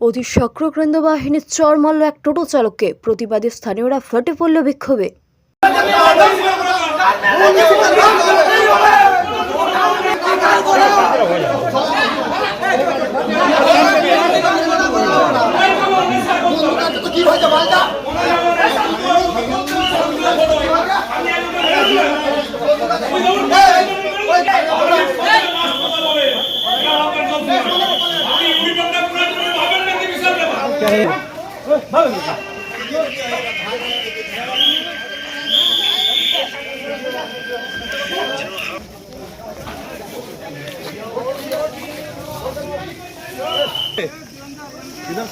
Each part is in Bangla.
অতি সক্রকেন্দ্র বাহিনীর চর মারল এক টোটো চালককে প্রতিবাদী স্থানীয়রা ফেটে পড়ল বিক্ষোভে। 이다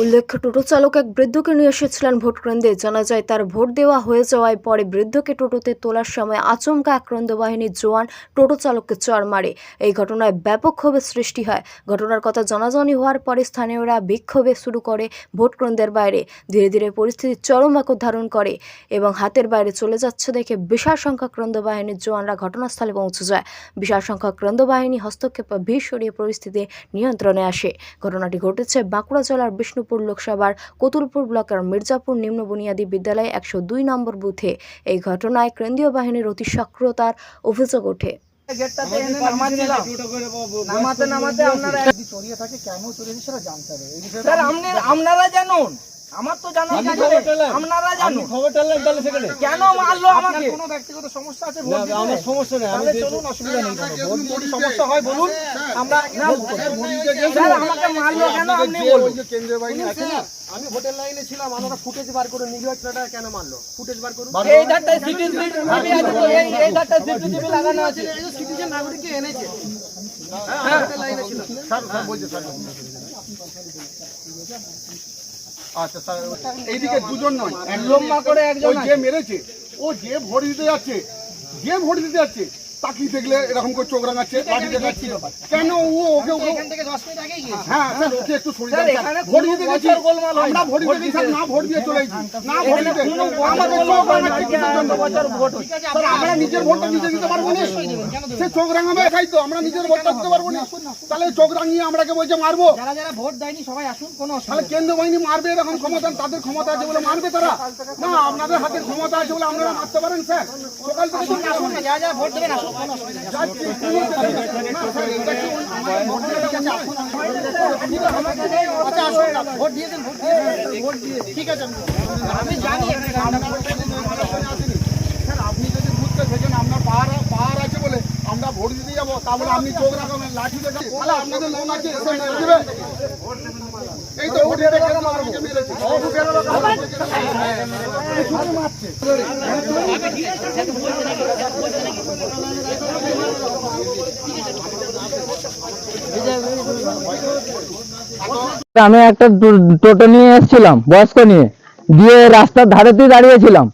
উল্লেখ্য, টোটো চালক এক বৃদ্ধকে নিয়ে এসেছিলেন ভোট কেন্দ্রে। জানা যায়, তার ভোট দেওয়া হয়ে যাওয়ায় পরে বৃদ্ধকে টোটোতে তোলার সময় আচমকা আক্রান্ত বাহিনীর জওয়ান টোটো চালককে চড় মারে। এই ঘটনায় ব্যাপক ক্ষোভের সৃষ্টি হয়। ঘটনার কথা জানাজানি হওয়ার পরে স্থানীয়রা বিক্ষোভে শুরু করে ভোট কেন্দ্রের বাইরে। ধীরে ধীরে পরিস্থিতি চরম আকার ধারণ করে এবং হাতের বাইরে চলে যাচ্ছে দেখে বিশাল সংখ্যক ক্রন্দ বাহিনীর জওয়ানরা ঘটনাস্থলে পৌঁছে যায়। বিশাল সংখ্যক ক্রন্দ বাহিনী হস্তক্ষেপে ভিড় সরিয়ে পরিস্থিতি নিয়ন্ত্রণে আসে। ঘটনাটি ঘটেছে বাঁকুড়া জেলার বিষ্ণুপুর লোকসভার কতুলপুর ব্লকের মির্জাপুর নিম্ন বুনিয়াদী বিদ্যালয়ে একশো দুই নম্বর বুথে এই ঘটনায় কেন্দ্রীয় বাহিনীর অতি সক্রিয়তার অভিযোগ ওঠে। আপনারা জানুন। আমার তো। পেলেন? আপনারা জানুন। খবর টানলেন তাহলে সেখানে। কেন মারলো আপনার আমাকে? কোনো ব্যক্তিগত সমস্যা আছে? না, ভোট দিতে? আমার সমস্যা নেই আমি তাহলে চলুন, অসুবিধা নেই। ভোট যদি সমস্যা হয় বলুন। আমরা না স্যার আমাকে মারলো কেন আপনি বলুন। কেন্দ্রীয় বাহিনী আছে না আমি ভোটের লাইনে ছিলাম আপনারা ফুটেজ বার করে নিরীহ ছেলেটা কেন মারলো? ফুটেজ বার করুন। এই ধারটায় সিটিজেন টিভি আছে তো এই এই ধারটায় সিটিজেন লাগানো আছে। সিটিজেন নাগরিককে এনেছে। হ্যাঁ স্যার স্যার বলছে স্যার। আচ্ছা স্যার এইদিকে দুজন নয় লম্বা করে একজন ওই যে মেরেছে ও যে ভোট দিতে যাচ্ছে যে ভোট দিতে যাচ্ছে তাকিয়ে দেখলে এরকম করে চোখ রাঙাচ্ছে লাঠি দেখাচ্ছে কেন ও ওকে ওকে থেকে 10 মিনিট আগে গিয়েছে। হ্যাঁ স্যার ওকে একটু সরিয়ে স্যার, দেন এখানে ভোট কোনো দিতে গেছি বছর গোলমাল না। আমরা ভোট দিতে গেছি না ভোট দিয়ে চলে গেছি। না ভোট দিতে। আমাদের চোখ রাঙাচ্ছে কিসের জন্য? বছর ভোট হচ্ছে স্যার আমরা নিজের ভোটটা নিজে দিতে পারব না। সে চোখ রাঙাবে খাই তো আমরা নিজের ভোটটা দিতে পারব না। তাহলে চোখ রাঙিয়ে আমরাকে বলছে মারবো? যারা যারা ভোট দেয়নি সবাই আসুন কোনো তাহলে কেন্দ্র বাহিনী মারবে এরকম ক্ষমতা তাদের ক্ষমতা আছে বলে মারবে তারা? না আপনাদের হাতে ক্ষমতা আছে বলে আপনারা মারতে পারেন স্যার। সকাল থেকে আসুন না। যারা যারা ভোট দেবেন আসুন। আচ্ছা। ঠিক আছে আমি- আমি জানি স্যার, আপনি যদি বুঝতে থাকেন আপনার পাহাড় পাহাড় আছে বলে আমরা ভোট আপনি চোখ রাখাবেন লাঠি দেখে আপনাদের লোক আছে এসে মেরে দেবে। এই তো আমাকে মেরেছে? শুধু মারছে? আমি একটা টোটো নিয়ে এসেছিলাম বয়স্ক নিয়ে। দিয়ে রাস্তার ধারেতেই দাঁড়িয়েছিলাম।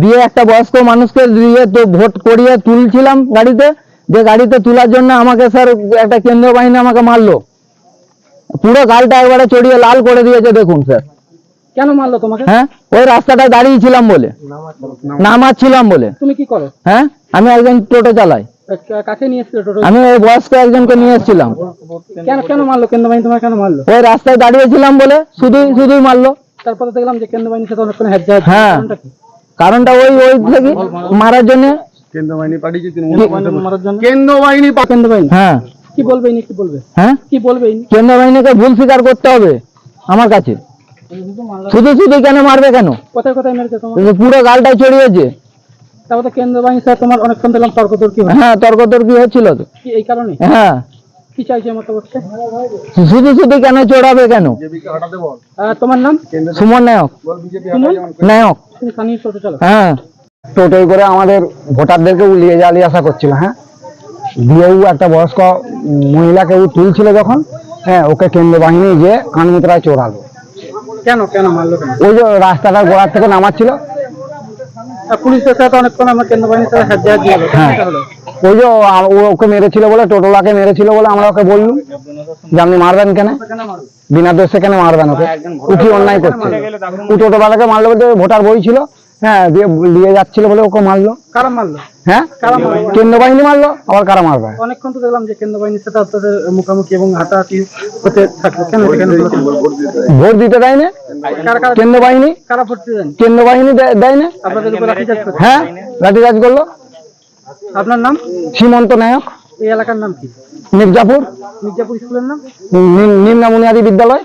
দিয়ে একটা বয়স্ক মানুষকে দিয়ে তো ভোট করিয়ে তুলছিলাম গাড়িতে। যে গাড়িতে তোলার জন্য আমাকে স্যার একটা কেন্দ্রীয় বাহিনী আমাকে মারলো। পুরো গালটা একবারে চড়িয়ে লাল করে দিয়েছে দেখুন স্যার। কেন মারলো তোমাকে? হ্যাঁ? ওই রাস্তাটায় দাঁড়িয়েছিলাম বলে। নামাচ্ছিলাম বলে। তুমি কি করো? হ্যাঁ? আমি একজন টোটো চালাই। কাকে নিয়ে টোটো? আমি ওই বয়স্ক একজনকে নিয়ে এসেছিলাম। কেন কেন মারলো? কেন্দ্র বাহিনী তোমার কেন মারলো? ওই রাস্তায় দাঁড়িয়েছিলাম বলে শুধুই শুধুই মারলো। তারপরে দেখলাম যে কেন্দ্র বাহিনীর সাথে অনেকক্ষণ হ্যাঁ। হ্যাঁ। কারণটা ওই ওই থেকে মারার জন্য কেন্দ্র বাহিনী পাঠিয়েছে। মারার জন্য? কেন্দ্র বাহিনী কেন্দ্র বাহিনী হ্যাঁ। কি বলবে ইনি কি বলবে? হ্যাঁ? কি বলবে ইনি? কেন্দ্র বাহিনীকে ভুল স্বীকার করতে হবে আমার কাছে। শুধু শুধু কেন মারবে কেন? কোথায় কোথায় মেরেছে তোমার পুরো গালটাই ছড়িয়েছে। তারপরে কেন্দ্র সাথে তোমার অনেকক্ষণ দেখলাম তর্ক তর্কি হ্যাঁ তর্ক তর্কি হচ্ছিল তো। এই কারণে? হ্যাঁ। কি চাইছে মতো বলছে শুধু শুধু কেন চড়াবে কেন? তোমার নাম? সুমন নায়ক। বল বিজেপি সুমন? নায়ক। তুমি স্থানীয় টোটো চালক হ্যাঁ। টোটোয় করে আমাদের ভোটারদেরকে উলিয়ে জ্বালিয়ে আসা করছিল হ্যাঁ। দিয়েও একটা বয়স্ক মহিলাকে ও তুলছিল যখন হ্যাঁ ওকে কেন্দ্র বাহিনী যে কানমুতরায় চোরালো। কেন কেন মারলো কেন? ওই যে রাস্তাটার গোড়ার থেকে নামাচ্ছিল। পুলিশের সাথে অনেকক্ষণ আমার কেন্দ্র বাহিনীর সাথে হাত দিয়ে দিয়ে হ্যাঁ। ওই যে ও- ও ওকে মেরেছিল বলে টোটোলাকে মেরেছিল বলে আমরা ওকে বললুম যে আপনি মারবেন কেন? বিনা দোষে কেন মারবেন ওকে? অন্যায় করছে? ও টোটোওয়ালাকে মারলো বলতে ভোটার বই ছিল। হ্যাঁ দিয়ে নিয়ে যাচ্ছিল বলে ওকে মারলো। কারা মারলো? হ্যাঁ? কারা মারলো? কেন্দ্র বাহিনী মারলো আবার কারা মারবে? অনেকক্ষণ তো দেখলাম যে কেন্দ্র বাহিনীর সাথে আপনাদের মুখোমুখি এবং হাঁটাহাঁটি হতে থাকল। কেন ভোট দিতে দেয় না? কেন্দ্র বাহিনী কারা ভোট দেন কেন্দ্র বাহিনী দেয় না? আপনাদের উপর লাঠিচার্জ হ্যাঁ? লাঠিচার্জ করল। আপনার নাম? সীমন্ত নায়ক। এই এলাকার নাম কি? মির্জাপুর। মির্জাপুর স্কুলের নাম? নিম- নিম্ন বুনিয়াদী বিদ্যালয়।